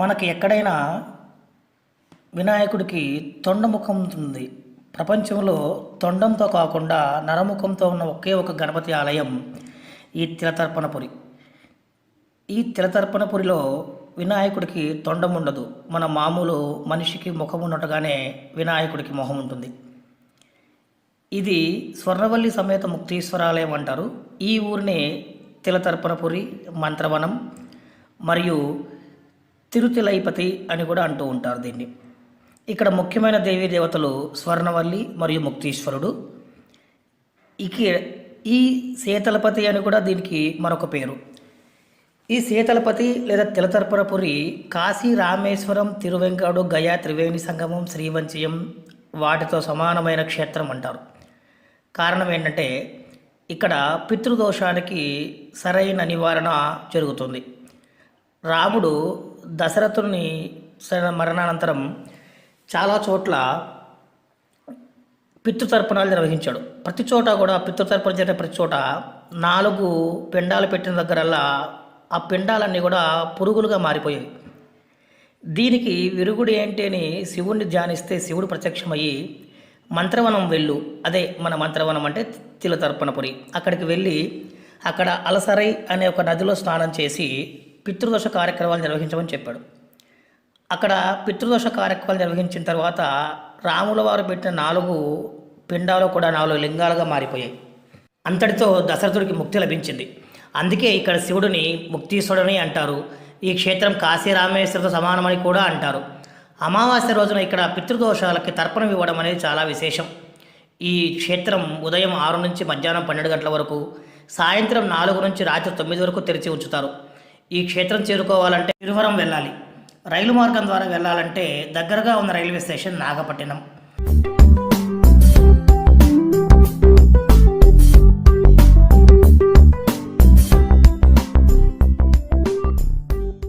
మనకి ఎక్కడైనా వినాయకుడికి తొండముఖం ఉంటుంది ప్రపంచంలో తొండంతో కాకుండా నరముఖంతో ఉన్న ఒకే ఒక గణపతి ఆలయం ఈ తిలతర్పణపురి. ఈ తిలతర్పణపురిలో వినాయకుడికి తొండం ఉండదు. మన మామూలు మనిషికి ముఖం ఉన్నట్టుగానే వినాయకుడికి మొహం ఉంటుంది. ఇది స్వర్ణవల్లి సమేత ముక్తీశ్వరాలయం అంటారు. ఈ ఊరిని తిలతర్పణపురి మంత్రవనం మరియు తిరుతిలైపతి అని కూడా అంటూ ఉంటారు దీన్ని. ఇక్కడ ముఖ్యమైన దేవీ దేవతలు స్వర్ణవల్లి మరియు ముక్తీశ్వరుడు. ఇక ఈ శీతలపతి అని కూడా దీనికి మరొక పేరు. ఈ శీతలపతి లేదా తిలతర్పణపురి కాశీ రామేశ్వరం తిరువెంకాడు గయా త్రివేణి సంగమం శ్రీవంచయం వాటితో సమానమైన క్షేత్రం అంటారు. కారణం ఏంటంటే ఇక్కడ పితృదోషానికి సరైన నివారణ జరుగుతుంది. రాముడు దశరథుని మరణానంతరం చాలా చోట్ల పితృతర్పణాలు నిర్వహించాడు. ప్రతి చోట కూడా పితృతర్పణ జరిగిన ప్రతి చోట నాలుగు పిండాలు పెట్టిన దగ్గరల్లా ఆ పిండాలన్నీ కూడా పురుగులుగా మారిపోయాయి. దీనికి విరుగుడు ఏంటి అని శివుణ్ణి ధ్యానిస్తే శివుడు ప్రత్యక్షమయ్యి మంత్రవనం వెళ్ళు. అదే మన మంత్రవనం అంటే తిలతర్పణపురి అక్కడికి వెళ్ళి అక్కడ అలసరై అనే ఒక నదిలో స్నానం చేసి పితృదోష కార్యక్రమాలు నిర్వహించమని చెప్పాడు. అక్కడ పితృదోష కార్యక్రమాలు నిర్వహించిన తర్వాత రాముల వారు పెట్టిన నాలుగు పిండాలు కూడా నాలుగు లింగాలుగా మారిపోయాయి. అంతటితో దశరథుడికి ముక్తి లభించింది. అందుకే ఇక్కడ శివుడిని ముక్తీశ్వరుడని అంటారు. ఈ క్షేత్రం కాశీ రామేశ్వరుతో సమానమని కూడా అంటారు. అమావాస్య రోజున ఇక్కడ పితృదోషాలకి తర్పణం ఇవ్వడం అనేది చాలా విశేషం. ఈ క్షేత్రం ఉదయం ఆరు నుంచి మధ్యాహ్నం పన్నెండు గంటల వరకు సాయంత్రం నాలుగు నుంచి రాత్రి తొమ్మిది వరకు తెరిచి ఉంచుతారు. ఈ క్షేత్రం చేరుకోవాలంటే తిరువరం వెళ్ళాలి. రైలు మార్గం ద్వారా వెళ్ళాలంటే దగ్గరగా ఉన్న రైల్వే స్టేషన్ నాగపట్టినం.